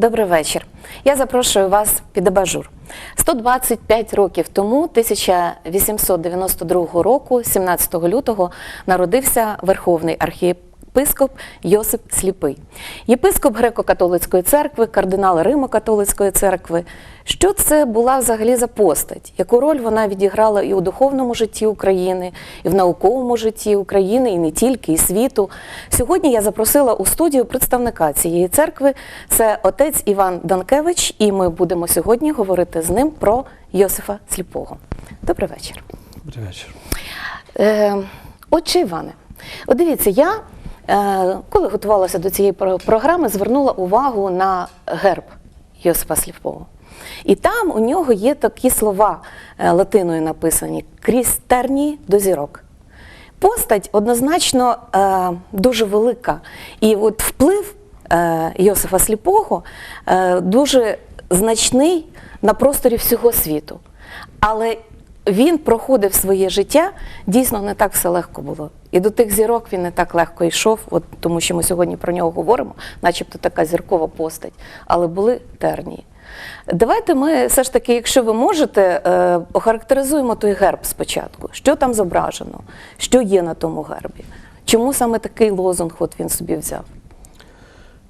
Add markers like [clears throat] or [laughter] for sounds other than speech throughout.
Добрий вечір. Я запрошую вас під абажур. 125 років тому, 1892 року, 17 лютого, народився Верховний архієпископ Йосип Сліпий. Єпископ Греко-католицької церкви, кардинал Римо-католицької церкви. Що це була взагалі за постать? Яку роль вона відіграла і у духовному житті України, і в науковому житті України, і не тільки, і світу? Сьогодні я запросила у студію представника цієї церкви. Це отець Іван Данкевич, і ми будемо сьогодні говорити з ним про Йосифа Сліпого. Добрий вечір. Добрий вечір. Е, Отче Іване, от дивіться, я коли готувалася до цієї програми, звернула увагу на герб Йосипа Сліпого. І там у нього є такі слова е, латиною написані крізь тернії до зірок. Постать однозначно е, дуже велика. І от вплив е, Йосифа Сліпого е, дуже значний на просторі всього світу. Але він проходив своє життя, дійсно не так все легко було. І до тих зірок він не так легко йшов, от, тому що ми сьогодні про нього говоримо, начебто така зіркова постать, але були тернії. Давайте ми все ж таки, якщо ви можете, е, охарактеризуємо той герб спочатку. Що там зображено, що є на тому гербі? Чому саме такий лозунг от він собі взяв?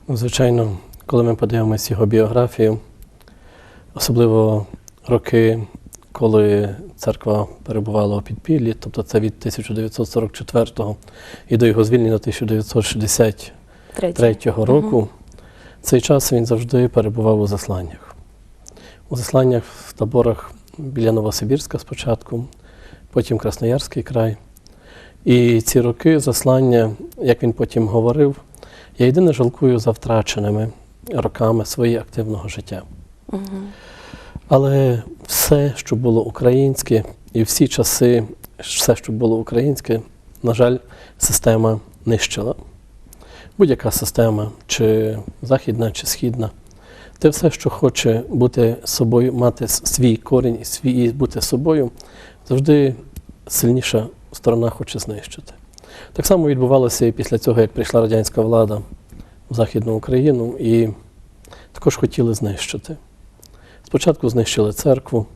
Ну, звичайно, коли ми подивимося його біографію, особливо роки, коли церква перебувала у підпіллі, тобто це від 1944 і до його звільнення 1963 Третій. року, цей час він завжди перебував у засланнях. У засланнях в таборах біля Новосибірська спочатку, потім Красноярський край. І ці роки заслання, як він потім говорив, я єдине жалкую за втраченими роками своєї активного життя. Але все, що було українське, і всі часи, все, що було українське, на жаль, система нищила. Будь-яка система, чи західна, чи східна, те все, що хоче бути собою, мати свій корінь і свій бути собою, завжди сильніша сторона хоче знищити. Так само відбувалося і після цього, як прийшла радянська влада в Західну Україну, і також хотіли знищити. Спочатку знищили церкву,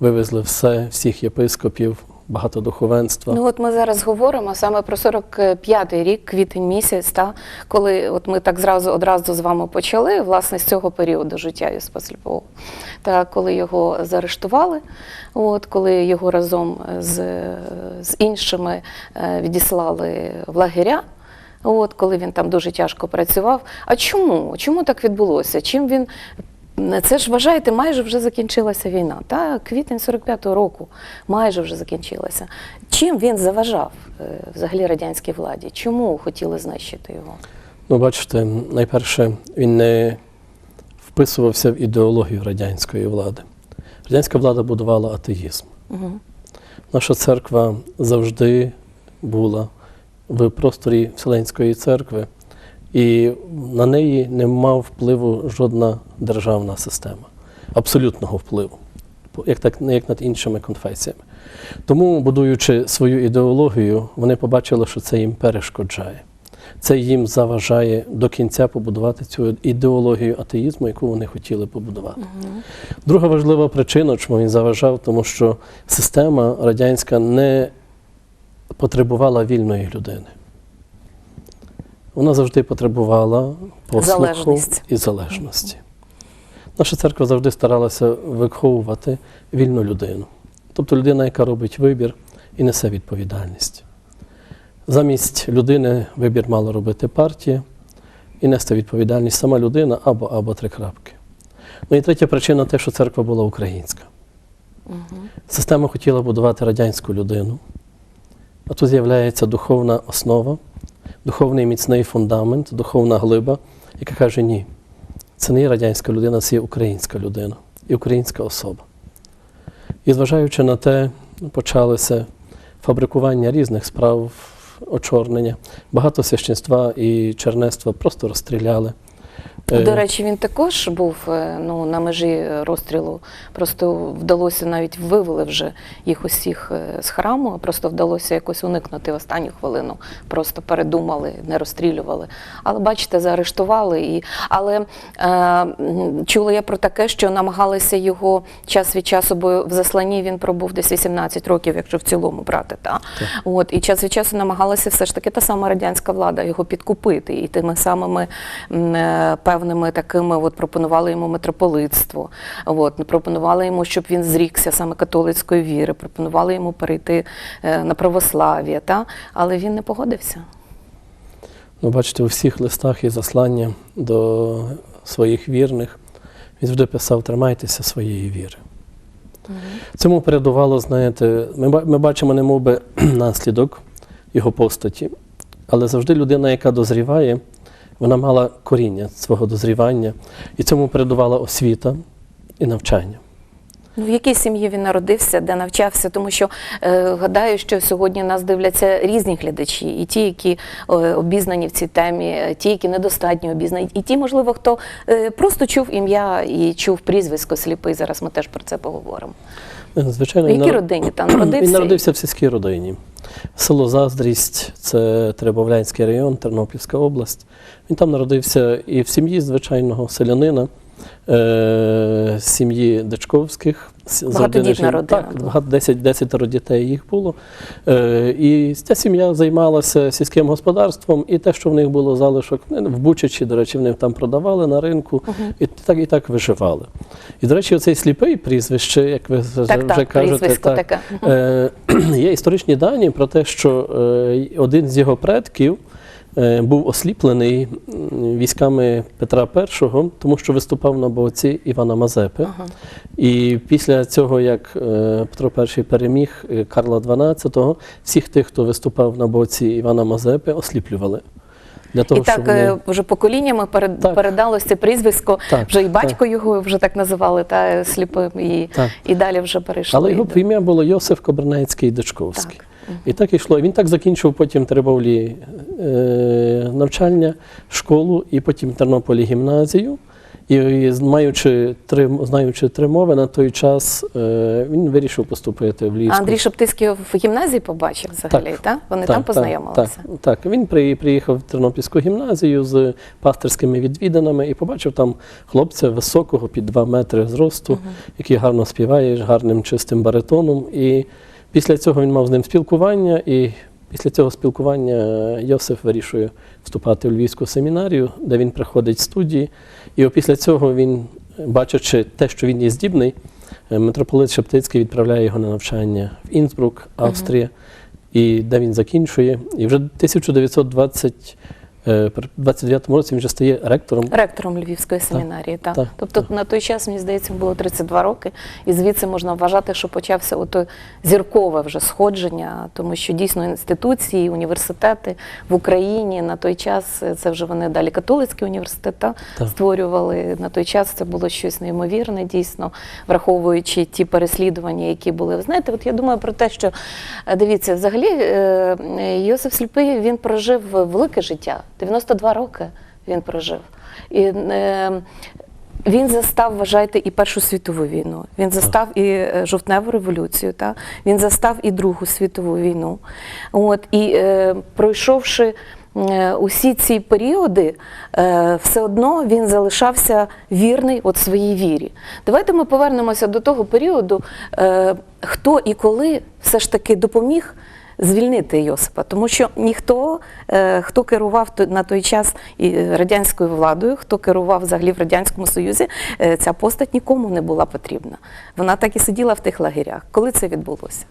вивезли все, всіх єпископів, багато духовенства. Ну от ми зараз говоримо саме про 45-й рік, квітень місяць, та, коли от ми так зразу одразу з вами почали, власне, з цього періоду життя Йосипа Сліпого. Та коли його заарештували, от, коли його разом з, з іншими е, відіслали в лагеря. От, коли він там дуже тяжко працював. А чому? Чому так відбулося? Чим він. Це ж вважаєте, майже вже закінчилася війна. Та квітень 45-го року майже вже закінчилася. Чим він заважав е, взагалі радянській владі? Чому хотіли знищити його? Ну, бачите, найперше, він не вписувався в ідеологію радянської влади. Радянська влада будувала атеїзм. Угу. Наша церква завжди була в просторі Вселенської церкви, і на неї не мав впливу жодна державна система, абсолютного впливу, як, так, як над іншими конфесіями. Тому, будуючи свою ідеологію, вони побачили, що це їм перешкоджає. Це їм заважає до кінця побудувати цю ідеологію атеїзму, яку вони хотіли побудувати. Друга важлива причина, чому він заважав, тому що система радянська не потребувала вільної людини. Вона завжди потребувала послуху Залежність. і залежності. Наша церква завжди старалася виховувати вільну людину. Тобто людина, яка робить вибір і несе відповідальність. Замість людини вибір мала робити партія і нести відповідальність сама людина або або три крапки. Ну і третя причина те, що церква була українська. Система хотіла будувати радянську людину, а тут з'являється духовна основа, духовний міцний фундамент, духовна глиба, яка каже: ні, це не є радянська людина, це є українська людина і українська особа. І зважаючи на те, почалося фабрикування різних справ, очорнення. Багато священства і чернецтва просто розстріляли. Е, До речі, він також був е, ну, на межі розстрілу. Просто вдалося навіть вивели вже їх усіх е, з храму, просто вдалося якось уникнути в останню хвилину. Просто передумали, не розстрілювали. Але бачите, заарештували. І... Але е, чула я про таке, що намагалися його час від часу, бо в засланні він пробув десь 18 років, якщо в цілому брати. Та? От, і час від часу намагалася все ж таки та сама радянська влада його підкупити. І тими самими е, певними такими от пропонували йому митрополитство. От, пропонували йому, щоб він зрікся саме католицької віри, пропонували йому перейти е, на православ'я. Та? Але він не погодився. Ну, бачите, у всіх листах і заслання до своїх вірних він завжди писав: тримайтеся своєї віри. Цьому передувало, знаєте, ми, ми бачимо немов би [clears throat] наслідок його постаті, але завжди людина, яка дозріває, вона мала коріння свого дозрівання, і цьому передувала освіта і навчання. Ну, в якій сім'ї він народився, де навчався, тому що е, гадаю, що сьогодні нас дивляться різні глядачі, і ті, які е, обізнані в цій темі, е, ті, які недостатньо обізнані, і ті, можливо, хто е, просто чув ім'я і чув прізвисько сліпий. Зараз ми теж про це поговоримо. Е, Звичайно, В якій нар- родині там [clears throat] народився? Він народився в сільській родині. Село Заздрість, це Требовлянський район, Тернопільська область. Він там народився і в сім'ї звичайного селянина, е, сім'ї Дичковських. Багатодітна родина Так, багато, 10, 10 дітей їх було. Е, і ця сім'я займалася сільським господарством, і те, що в них було залишок, в Бучачі, до речі, вони там продавали на ринку, і так і так виживали. І, до речі, оцей сліпий прізвище, як ви вже Так, так, кажете, так, таке. Е, [clears throat] Є історичні дані про те, що е, один з його предків був осліплений військами Петра І, тому що виступав на боці Івана Мазепи. І після цього, як е, Петро І переміг е, Карла XII, всіх тих, хто виступав на боці Івана Мазепи, осліплювали. Для того, і так вони... е, вже поколіннями перед, Так. передалось це прізвисько. Так, вже і батько його вже так називали, та сліпим, і, Так. і далі вже перейшли. Але його ім'я було Йосиф Кобернецький Дичковський. Так. І так йшло. Він так закінчив потім в е, навчання, школу, і потім Тернополі гімназію. І, маючи три, знаючи три мови на той час, е, він вирішив поступити в А Андрій Шептицький в гімназії побачив взагалі, так? Так. Вони Так, там познайомилися. Так, так. Він приїхав в Тернопільську гімназію з пастирськими відвіданими і побачив там хлопця високого під 2 метри зросту, який гарно співає, з гарним чистим баритоном. І після цього він мав з ним спілкування. І після цього спілкування Йосиф вирішує вступати в Львівську семінарію, де він приходить студії. І після цього він, бачачи те, що він є здібний, е, митрополит Шептицький відправляє його на навчання в Інсбрук, Австрія, і де він закінчує. І вже в 1929 році він вже стає ректором. Ректором Львівської семінарії, так. так, Тобто так. на той час, мені здається, було 32 роки, і звідси можна вважати, що почався ото зіркове вже сходження, тому що дійсно інституції, університети в Україні на той час е, це вже вони далі католицький університет та, Так. створювали. На той час це було щось неймовірне, дійсно, враховуючи ті переслідування, які були. Ви знаєте, от я думаю про те, що е, дивіться, взагалі е, е, Йосиф Сліпий він прожив велике життя. 92 роки він прожив. І, е, він застав, вважайте, і Першу світову війну. Він застав і е, жовтневу революцію, та? він застав і Другу світову війну. От, і е, пройшовши е, усі ці періоди, е, все одно він залишався вірний от своїй вірі. Давайте ми повернемося до того періоду, е, хто і коли все ж таки допоміг звільнити Йосипа, тому що ніхто, е, хто керував на той час е, радянською владою, хто керував взагалі в радянському союзі, е, ця постать нікому не була потрібна. Вона так і сиділа в тих лагерях. Коли це відбулося?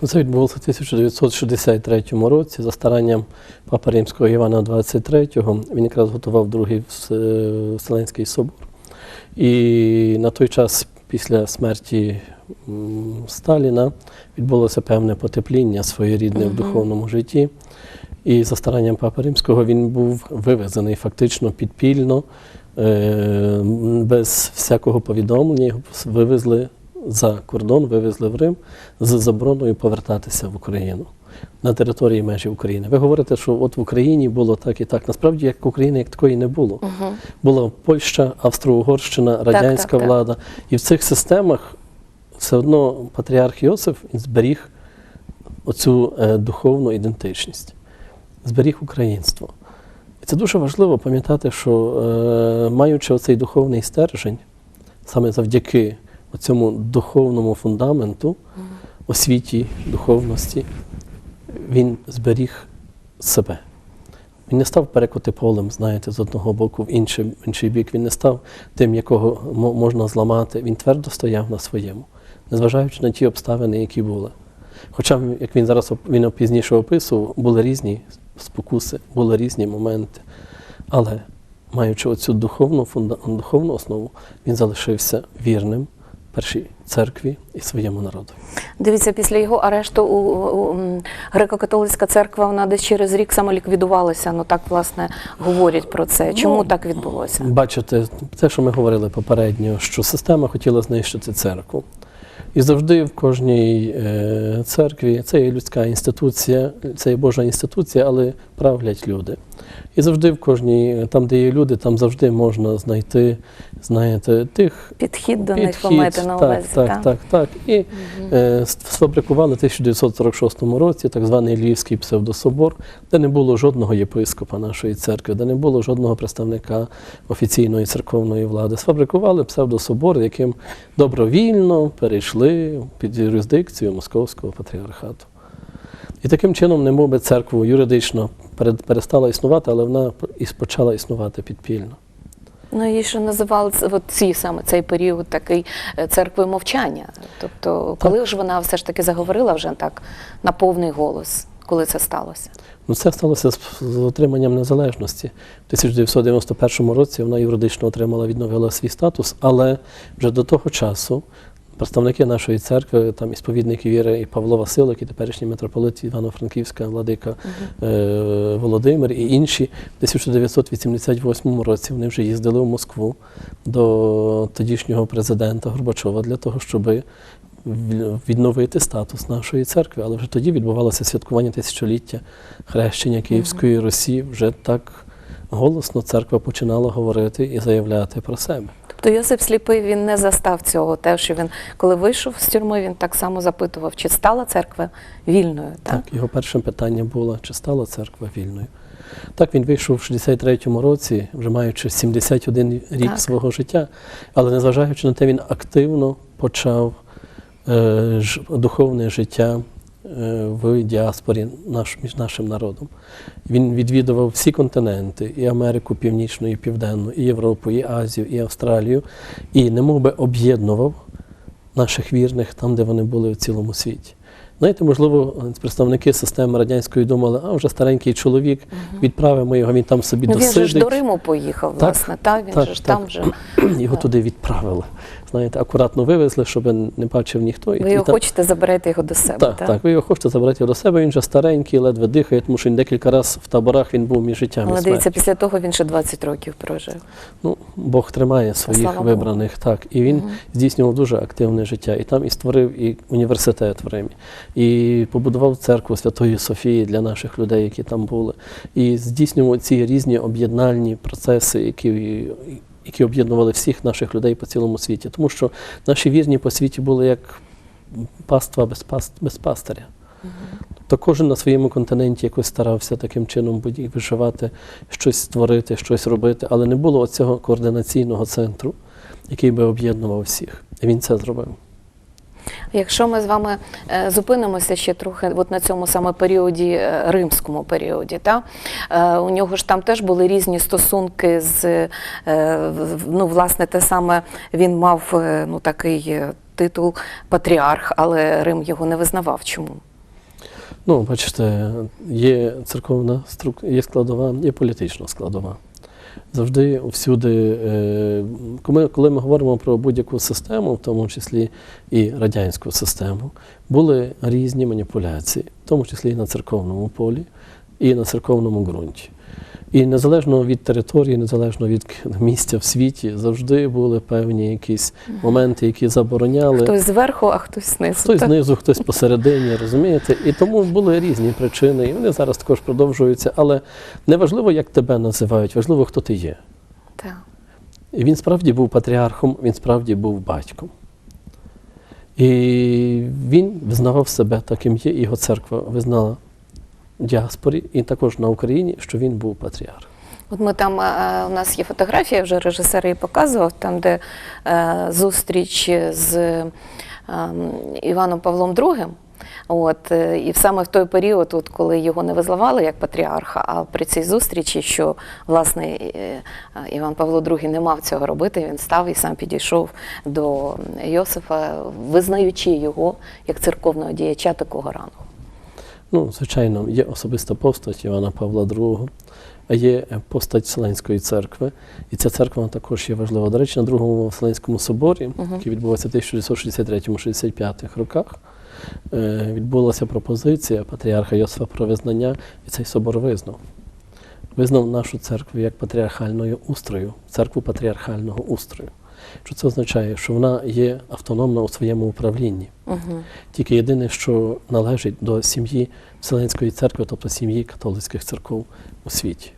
Ну, Це відбулося в 1963 році за старанням Папи Римського Івана XXIII. Він якраз готував другий Вс- Вселенський собор. І на той час, після смерті Сталіна, відбулося певне потепління своєрідне в духовному житті. І за старанням Папи Римського він був вивезений фактично підпільно, е, без всякого повідомлення. Його вивезли за кордон, вивезли в Рим з забороною повертатися в Україну. на території межі України. Ви говорите, що от в Україні було так і так. Насправді, як України як такої не було. Була Польща, Австро-Угорщина, радянська так, так. влада. І в цих системах все одно патріарх Йосиф зберіг оцю е, духовну ідентичність, зберіг українство. І це дуже важливо пам'ятати, що е, маючи оцей духовний стержень, саме завдяки цьому духовному фундаменту, освіті, духовності, він зберіг себе. Він не став перекоти полем, знаєте, з одного боку в інший, в інший бік. Він не став тим, якого можна зламати. Він твердо стояв на своєму, незважаючи на ті обставини, які були. Хоча, як він зараз він пізніше описував, були різні спокуси, були різні моменти. Але маючи оцю духовну, фунда, духовну основу, він залишився вірним першій церкві і своєму народу. Дивіться, після його арешту у, греко-католицька церква вона десь через рік самоліквідувалася. Ну так власне говорять про це. Чому Ну, так відбулося? Бачите, те, що ми говорили попередньо, що система хотіла знищити церкву. І завжди в кожній е, церкві це є людська інституція, це є Божа інституція, але правлять люди. І завжди в кожній, там, де є люди, там завжди можна знайти, знаєте, тих Підхід до них підхід. ви маєте на увазі. так, так, так. так. І е, сфабрикували в 1946 році так званий Львівський псевдособор, де не було жодного єпископа нашої церкви, де не було жодного представника офіційної церковної влади. Сфабрикували псевдособор, яким добровільно перейшли під юрисдикцію Московського патріархату. І таким чином, немов би церкву юридично перестала існувати, але вона і почала існувати підпільно. Ну її ще називали от ці саме цей період такий е, церквою мовчання. Тобто, коли ж вона все ж таки заговорила вже так на повний голос, коли це сталося? Ну, це сталося з, з отриманням незалежності. В 1991 році вона юридично отримала, відновила свій статус, але вже до того часу представники нашої церкви, там і сповідники віри, і Павло Василик, і теперішній митрополит Івано-Франківська владика е, Володимир і інші, у 1988 році вони вже їздили в Москву до тодішнього президента Горбачова для того, щоби відновити статус нашої церкви. Але вже тоді відбувалося святкування тисячоліття хрещення Київської Русі. Вже так голосно церква починала говорити і заявляти про себе. Тобто Йосип Сліпий він не застав цього, те, що він, коли вийшов з тюрми, він так само запитував, чи стала церква вільною. Так? Так, його першим питанням було, чи стала церква вільною. Так, він вийшов в 63-му році, вже маючи 71 рік Так. свого життя, але незважаючи на те, він активно почав е, ж, духовне життя в діаспорі наш, між нашим народом. Він відвідував всі континенти, і Америку Північну, і Південну, і Європу, і Азію, і Австралію, і немов би об'єднував наших вірних там, де вони були в цілому світі. Знаєте, можливо, представники системи радянської думали, а вже старенький чоловік, відправимо його, він там собі Ну, він же ж до Риму поїхав, Так, власне, так? Він так, же ж так. там вже. Його туди відправили. Знаєте, акуратно вивезли, щоб не бачив ніхто. Ви його хочете заберете його до себе, так, так, ви його хочете забрати його до себе, він вже старенький, ледве дихає, тому що він декілька разів в таборах він був між життям Але дивіться, після того він ще 20 років прожив. Ну, Бог тримає своїх Слава Богу. вибраних, так. І він здійснював дуже активне життя. І там і створив і університет в Римі, і побудував церкву Святої Софії для наших людей, які там були. І здійснював ці різні об'єднальні процеси, які, які об'єднували всіх наших людей по цілому світі. Тому що наші вірні по світі були як паства без, паст, без пастиря. То кожен на своєму континенті якось старався таким чином виживати, щось створити, щось робити, але не було оцього координаційного центру, який би об'єднував всіх. І він це зробив. Якщо ми з вами е, зупинимося ще трохи от на цьому саме періоді, е, римському періоді, та? Е, у нього ж там теж були різні стосунки з, ну, власне, те саме він мав ну, такий титул патріарх, але Рим його не визнавав. Чому? Ну, бачите, є церковна структура, є складова, є політична складова. Завжди всюди, е, коли, коли ми говоримо про будь-яку систему, в тому числі і радянську систему, були різні маніпуляції, в тому числі і на церковному полі, і на церковному ґрунті. І незалежно від території, незалежно від місця в світі, завжди були певні якісь моменти, які забороняли. Хтось зверху, а хтось знизу. Хтось так? знизу, хтось посередині, розумієте? І тому були різні причини, і вони зараз також продовжуються. Але не важливо, як тебе називають, важливо, хто ти є. Так. І він справді був патріархом, він справді був батьком. І він визнавав себе таким є, і його церква визнала діаспорі і також на Україні, що він був патріарх. От ми там е, у нас є фотографія, вже режисер її показував, там, де е, зустріч з е, Іваном Павлом II. От, е, і саме в той період, от, коли його не визнавали як патріарха, а при цій зустрічі, що власне Іван Павло II не мав цього робити, він став і сам підійшов до Йосифа, визнаючи його як церковного діяча такого рангу. Ну, звичайно, є особиста постать Івана Павла II, а є постать Вселенської церкви. І ця церква також є важлива. До речі, на Другому Вселенському соборі, який відбувався в 1963-65 роках, е, відбулася пропозиція патріарха Йосифа про визнання, і цей собор визнав. Визнав нашу церкву як патріархальною устрою, церкву патріархального устрою. Що це означає, що вона є автономна у своєму управлінні. Угу. Тільки єдине, що належить до сім'ї Вселенської церкви, тобто сім'ї католицьких церков у світі.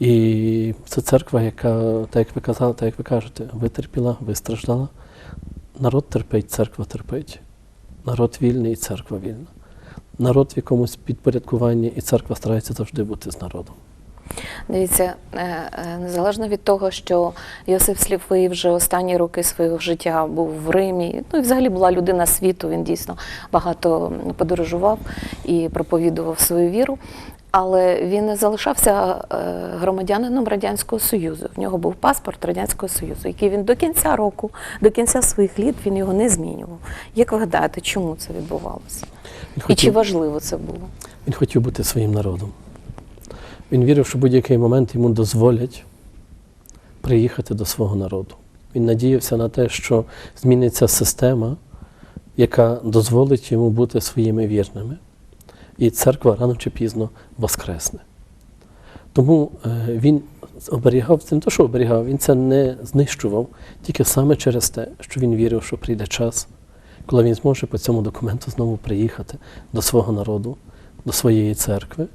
І це церква, яка, так як ви казали, так як ви кажете, витерпіла, вистраждала. Народ терпить, церква терпить. Народ вільний, і церква вільна. Народ в якомусь підпорядкуванні, і церква старається завжди бути з народом. Дивіться, е, е, незалежно від того, що Йосиф Сліпий вже останні роки свого життя був в Римі, ну і взагалі була людина світу, він дійсно багато подорожував і проповідував свою віру. Але він не залишався е, громадянином Радянського Союзу. В нього був паспорт Радянського Союзу, який він до кінця року, до кінця своїх літ він його не змінював. Як ви гадаєте, чому це відбувалося? Він І чи важливо це було? Він хотів бути своїм народом. Він вірив, що будь-який момент йому дозволять приїхати до свого народу. Він надіявся на те, що зміниться система, яка дозволить йому бути своїми вірними. І церква рано чи пізно воскресне. Тому е, він оберігав, це не те, що оберігав, він це не знищував тільки саме через те, що він вірив, що прийде час, коли він зможе по цьому документу знову приїхати до свого народу, до своєї церкви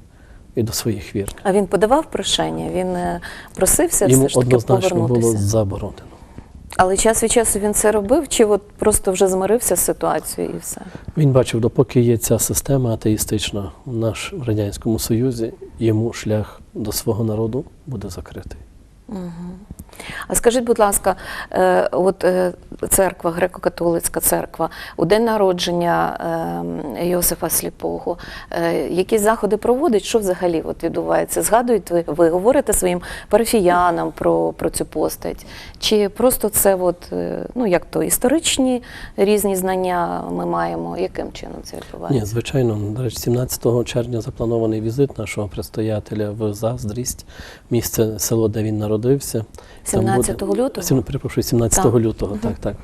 і до своїх вірних. А він подавав прошення, він е, просився Йому все ж таки однозначно повернутися. було заборонено. Але час від часу він це робив, чи от просто вже змирився з ситуацією і все? Він бачив, допоки є ця система атеїстична в наш в Радянському Союзі, йому шлях до свого народу буде закритий. А скажіть, будь ласка, е, от е, церква, греко-католицька церква, у день народження е, Йосифа Сліпого, е, які заходи проводить? Що взагалі от відбувається? Згадуєте ви, ви говорите своїм парафіянам про, про цю постать? Чи просто це, от, ну як то, історичні різні знання ми маємо? Яким чином це відбувається? Ні, звичайно, до речі, 17 червня запланований візит нашого предстоятеля в Заздрість, місце село, де він народився. Там 17 буде- лютого? Сім- перепрошую, 17 Так. лютого, так, так.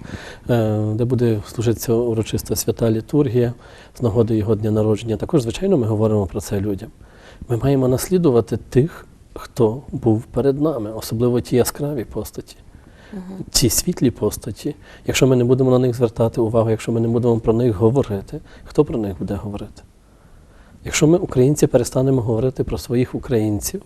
Е, Де буде служитися урочиста свята літургія з нагоди його дня народження. Також, звичайно, ми говоримо про це людям. Ми маємо наслідувати тих, хто був перед нами, особливо ті яскраві постаті. Ці світлі постаті, якщо ми не будемо на них звертати увагу, якщо ми не будемо про них говорити, хто про них буде говорити? Якщо ми, українці, перестанемо говорити про своїх українців,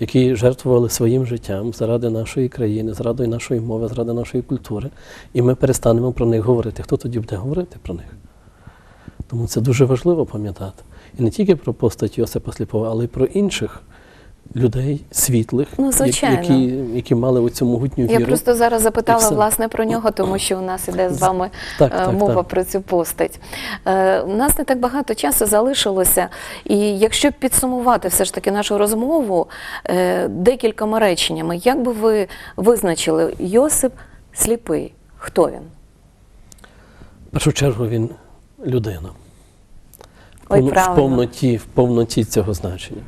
які жертвували своїм життям заради нашої країни, заради нашої мови, заради нашої культури, і ми перестанемо про них говорити, хто тоді буде говорити про них? Тому це дуже важливо пам'ятати. І не тільки про постать Йосипа Сліпова, але й про інших людей світлих, Ну, звичайно. які, які мали оцю могутню віру. Я просто зараз запитала власне про нього, тому що у нас іде з вами Так, е, так, мова так. про цю постать. Е, У нас не так багато часу залишилося, і якщо підсумувати все ж таки нашу розмову е, декількома реченнями, як би ви визначили Йосип сліпий? Хто він? В першу чергу він людина. Ой, в повноті, в повноті цього значення.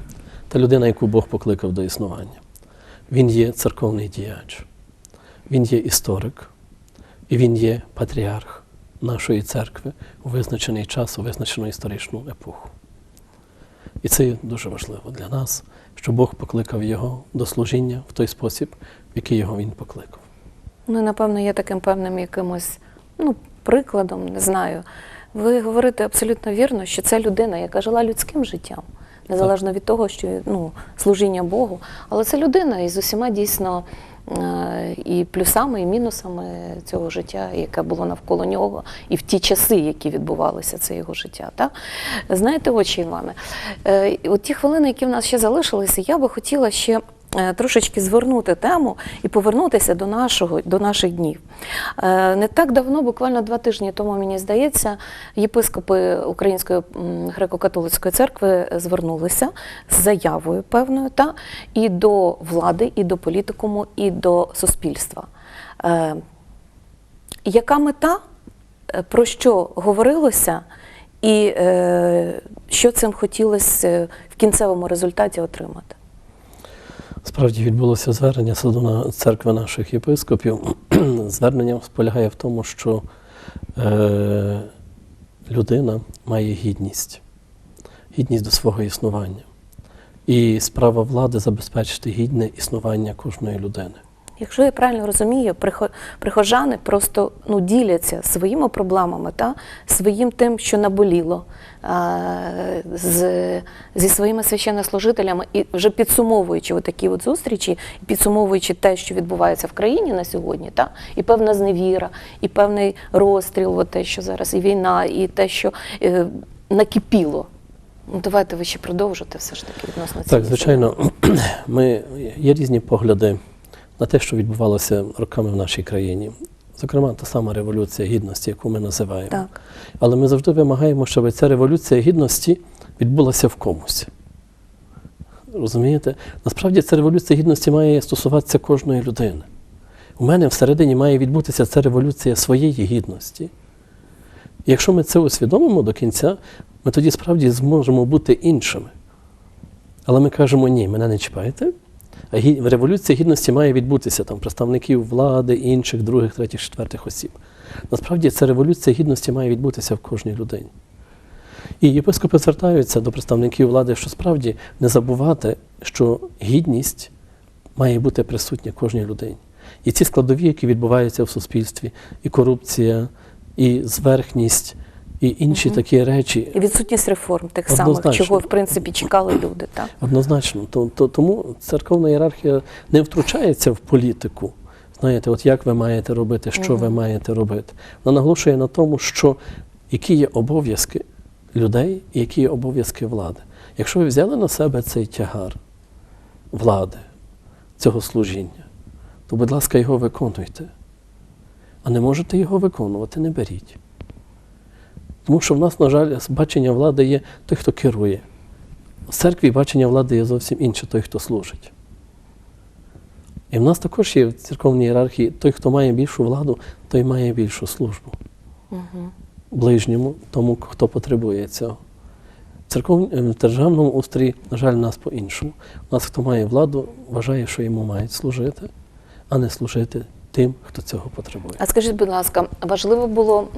Та людина, яку Бог покликав до існування. Він є церковний діяч, він є історик, і він є патріарх нашої церкви у визначений час, у визначену історичну епоху. І це дуже важливо для нас, що Бог покликав його до служіння в той спосіб, в який його він покликав. Ну, напевно, є таким певним якимось ну, прикладом, не знаю. Ви говорите абсолютно вірно, що це людина, яка жила людським життям, незалежно від того, що ну, служіння Богу. Але це людина із усіма дійсно е, і плюсами, і мінусами цього життя, яке було навколо нього, і в ті часи, які відбувалися це його життя. Так? Знаєте, очі Іване, е, от ті хвилини, які в нас ще залишилися, я би хотіла ще трошечки звернути тему і повернутися до нашого до наших днів. Е, Не так давно, буквально два тижні тому, мені здається, єпископи Української греко-католицької церкви звернулися з заявою певною та і до влади, і до політикуму, і до суспільства. Е, Яка мета, е, про що говорилося, і е, що цим хотілося е, в кінцевому результаті отримати? Справді відбулося звернення Садуна церкви наших єпископів. [clears throat] Звернення полягає в тому, що е, людина має гідність, гідність до свого існування. І справа влади забезпечити гідне існування кожної людини. Якщо я правильно розумію, прихожани просто ну, діляться своїми проблемами та своїм тим, що наболіло з, зі своїми священнослужителями, і вже підсумовуючи такі от зустрічі, підсумовуючи те, що відбувається в країні на сьогодні, та, і певна зневіра, і певний розстріл, от те, що зараз і війна, і те, що е, накипіло. Ну, давайте ви ще продовжите все ж таки відносно Так, цієї звичайно, [clears throat] ми, є різні погляди на те, що відбувалося роками в нашій країні. Зокрема, та сама революція гідності, яку ми називаємо. Так. Але ми завжди вимагаємо, щоб ця революція гідності відбулася в комусь. Розумієте? Насправді ця революція гідності має стосуватися кожної людини. У мене всередині має відбутися ця революція своєї гідності. І якщо ми це усвідомимо до кінця, ми тоді справді зможемо бути іншими. Але ми кажемо, ні, мене не чіпайте. Революція гідності має відбутися там представників влади, інших, других, третіх, четвертих осіб. Насправді ця революція гідності має відбутися в кожній людині. І єпископи звертаються до представників влади, що справді не забувати, що гідність має бути присутня кожній людині. І ці складові, які відбуваються в суспільстві, і корупція, і зверхність, і інші такі речі, І відсутність реформ тих самих, чого в принципі чекали люди. Так? Однозначно. То, то, тому церковна ієрархія не втручається в політику. Знаєте, от як ви маєте робити, що ви маєте робити. Вона наголошує на тому, що які є обов'язки людей і які є обов'язки влади. Якщо ви взяли на себе цей тягар влади, цього служіння, то, будь ласка, його виконуйте. А не можете його виконувати, не беріть. Тому що в нас, на жаль, бачення влади є той, хто керує. В церкві бачення влади є зовсім інше, той, хто служить. І в нас також є в церковній ієрархії той, хто має більшу владу, той має більшу службу. Угу. Ближньому, тому, хто потребує цього. В церков... е, в державному устрої, на жаль, нас по-іншому. У нас, хто має владу, вважає, що йому мають служити, а не служити тим, хто цього потребує. А скажіть, будь ласка, важливо було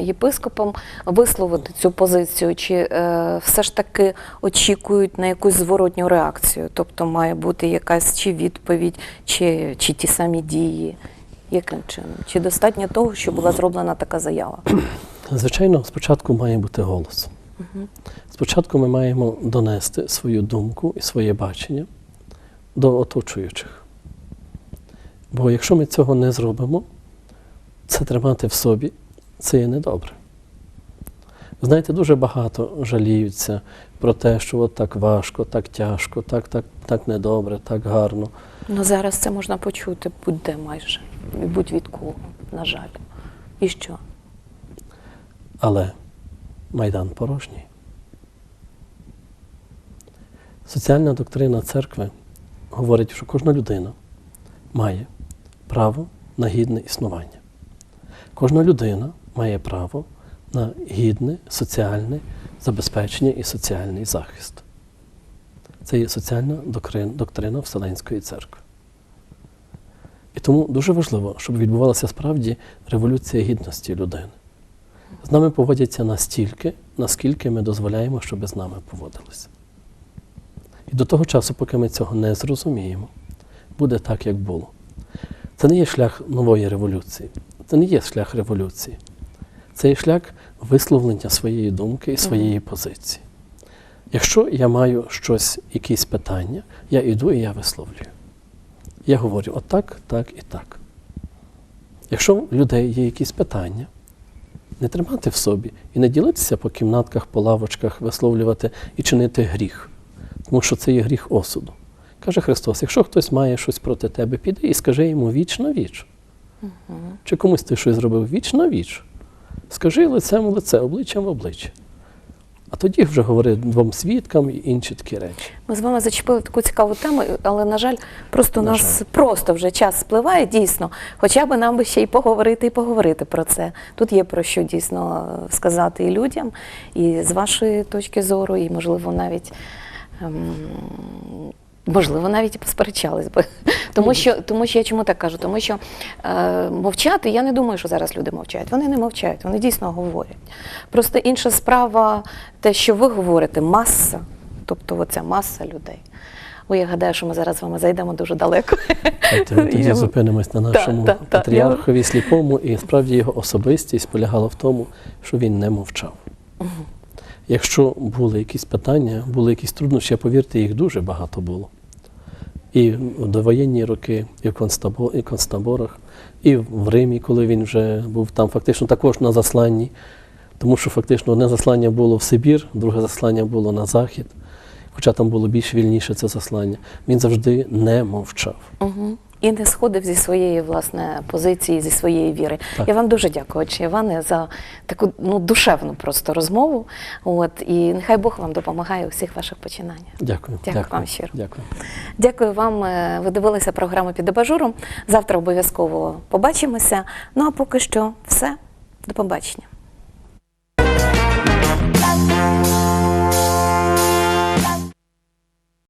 єпископам висловити цю позицію, чи е, все ж таки очікують на якусь зворотню реакцію? Тобто має бути якась чи відповідь, чи, чи ті самі дії? Яким чином? Чи достатньо того, що була зроблена така заява? Звичайно, спочатку має бути голос. Спочатку ми маємо донести свою думку і своє бачення до оточуючих. Бо якщо ми цього не зробимо, це тримати в собі, це є недобре. Знаєте, дуже багато жаліються про те, що от так важко, так тяжко, так, так, так недобре, так гарно. Ну зараз це можна почути будь-де майже, будь-від кого, на жаль. І що? Але майдан порожній. Соціальна доктрина церкви говорить, що кожна людина має право на гідне існування. Кожна людина має право на гідне соціальне забезпечення і соціальний захист. Це є соціальна доктрина, Вселенської церкви. І тому дуже важливо, щоб відбувалася справді революція гідності людини. З нами поводяться настільки, наскільки ми дозволяємо, щоб з нами поводилися. І до того часу, поки ми цього не зрозуміємо, буде так, як було. Це не є шлях нової революції, це не є шлях революції. Це є шлях висловлення своєї думки і своєї позиції. Якщо я маю щось, якісь питання, я йду і я висловлюю. Я говорю отак, так і так. Якщо у людей є якісь питання, не тримати в собі і не ділитися по кімнатках, по лавочках, висловлювати і чинити гріх, тому що це є гріх осуду. Каже Христос: якщо хтось має щось проти тебе, піди і скажи йому віч на віч. Чи комусь ти щось зробив віч на віч. Скажи лицем в лице, обличчям в обличчя. А тоді вже говори двом свідкам і інші такі речі. Ми з вами зачепили таку цікаву тему, але на жаль, просто у На нас жаль. просто вже час спливає дійсно. Хоча б нам би ще й поговорити і поговорити про це. Тут є про що дійсно сказати і людям, і з вашої точки зору, і можливо навіть. ем, Можливо, навіть і посперечались би. [laughs] Тому що, тому що я чому так кажу? Тому що е, мовчати, я не думаю, що зараз люди мовчають. Вони не мовчають, вони дійсно говорять. Просто інша справа, те, що ви говорите, маса, тобто оця маса людей. Ой, я гадаю, що ми зараз з вами зайдемо дуже далеко. Е, [laughs] Тоді Я- зупинимось на нашому так, так. патріархові сліпому, і справді його особистість полягала в тому, що він не мовчав. Якщо були якісь питання, були якісь труднощі, повірте, їх дуже багато було. І в довоєнні роки, і в концтаборах, і в Римі, коли він вже був там, фактично також на засланні, тому що фактично одне заслання було в Сибір, друге заслання було на захід, хоча там було більш вільніше це заслання. Він завжди не мовчав. Угу. І не сходив зі своєї власне позиції, зі своєї віри. Так. Я вам дуже дякую, отче Іване, за таку ну душевну просто розмову. От і нехай Бог вам допомагає у всіх ваших починаннях. Дякую. Дякую вам щиро. Дякую. Дякую вам. е, Ви дивилися програму під абажуром. Завтра обов'язково побачимося. Ну а поки що все. До побачення.